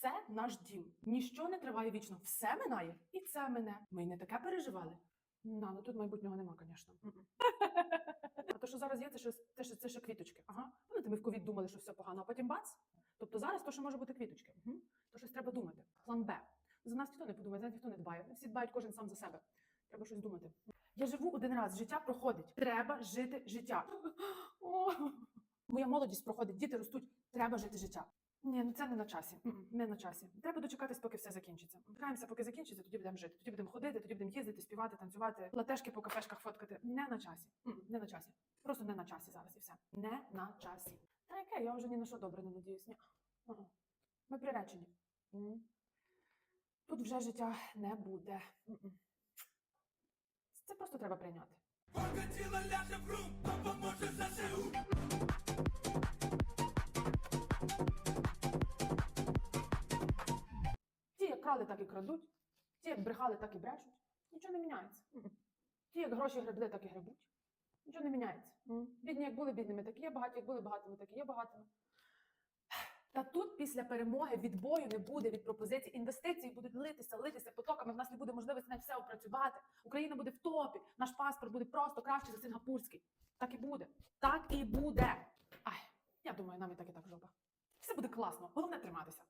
Це наш дім. Ніщо не триває вічно. Все минає, і це мене. Ми й не таке переживали. Ну тут майбутнього нема, звісно. А то, що зараз є, це ще, це ще, це ще квіточки. Ага. Пам'ятаєте, ми в ковід думали, що все погано, а потім бац. Тобто зараз то, що може бути квіточки. Угу. То щось треба думати. План Б. За нас ніхто не подумає, за нас ніхто не дбає. Всі дбають кожен сам за себе. Треба щось думати. Я живу один раз, життя проходить. Треба жити життя. Моя молодість проходить, діти ростуть. Треба жити життя. Ні, ну це не на часі. Не на часі. Треба дочекатись, поки все закінчиться. Чекаємося, поки закінчиться, тоді будемо жити. Тоді будемо ходити, тоді будемо їздити, співати, танцювати, латешки по кафешках фоткати. Не на часі. Не на часі. Просто не на часі зараз і все. Не на часі. Та яке, я вже ні на що добре не надіюсь. Ні. Ми приречені. Тут вже життя не буде. Це просто треба прийняти. Покатила ляже в рум, крали, так і крадуть. Ті, як брехали, так і брешуть. Нічого не міняється. Ті, як гроші гребли, так і гребуть. Нічого не міняється. Бідні, як були бідними, так і є багаті, як були багатими, так і є багатими. Та тут після перемоги відбою не буде від пропозицій. Інвестиції будуть литися, литися потоками. В нас не буде можливості на все опрацювати. Україна буде в топі. Наш паспорт буде просто краще за сингапурський. Так і буде. Так і буде. Ай, я думаю, нам і так і так жопа. Все буде класно. Головне триматися.